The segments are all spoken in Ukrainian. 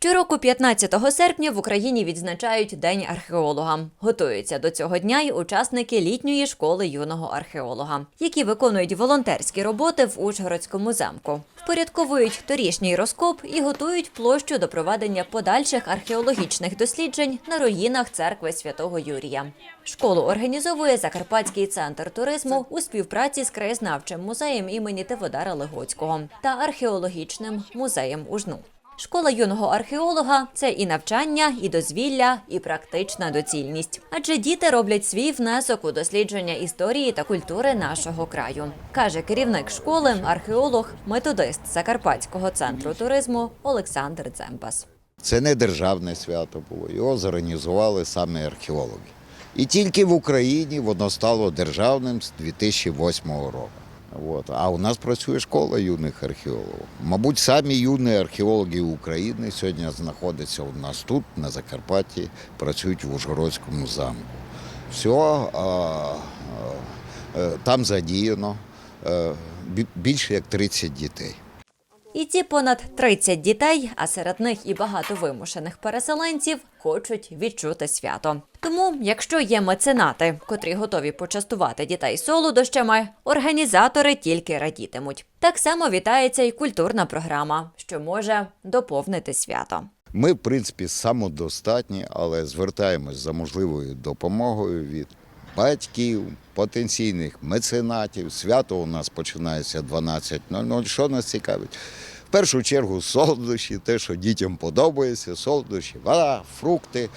Щороку, 15 серпня, в Україні відзначають День археолога. Готуються до цього дня й учасники літньої школи юного археолога, які виконують волонтерські роботи в Ужгородському замку. Впорядковують торішній розкоп і готують площу до проведення подальших археологічних досліджень на руїнах церкви святого Юрія. Школу організовує Закарпатський центр туризму у співпраці з краєзнавчим музеєм імені Теводара Легоцького та археологічним музеєм Ужну. Школа юного археолога це і навчання, і дозвілля, і практична доцільність. Адже діти роблять свій внесок у дослідження історії та культури нашого краю, каже керівник школи, археолог, методист Закарпатського центру туризму Олександр Дзембас. Це не державне свято було. Його зорганізували саме археологи. І тільки в Україні воно стало державним з 2008 року. От. А у нас працює школа юних археологів. Мабуть, самі юні археологи України сьогодні знаходяться у нас тут, на Закарпатті, працюють в Ужгородському замку. Все, там задіяно е, більше як 30 дітей. І ці понад 30 дітей, а серед них і багато вимушених переселенців, хочуть відчути свято. Тому, якщо є меценати, котрі готові почастувати дітей солодощами, організатори тільки радітимуть. Так само вітається і культурна програма, що може доповнити свято. Ми, в принципі, самодостатні, але звертаємось за можливою допомогою від батьків, потенційних меценатів. Свято у нас починається 12.00. Що нас цікавить? В першу чергу солодощі, те, що дітям подобається, солодощі, вода, фрукти.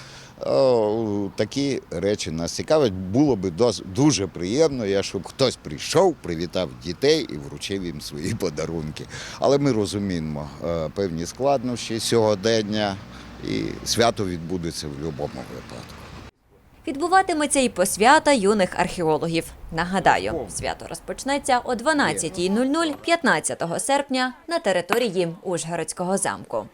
О, такі речі нас цікавить. Було би дуже приємно, я, щоб хтось прийшов, привітав дітей і вручив їм свої подарунки. Але ми розуміємо е, певні складнощі сьогодення, і свято відбудеться в будь-якому випадку. Відбуватиметься і посвята юних археологів. Нагадаю, свято розпочнеться о 12.00 15 серпня на території Ужгородського замку.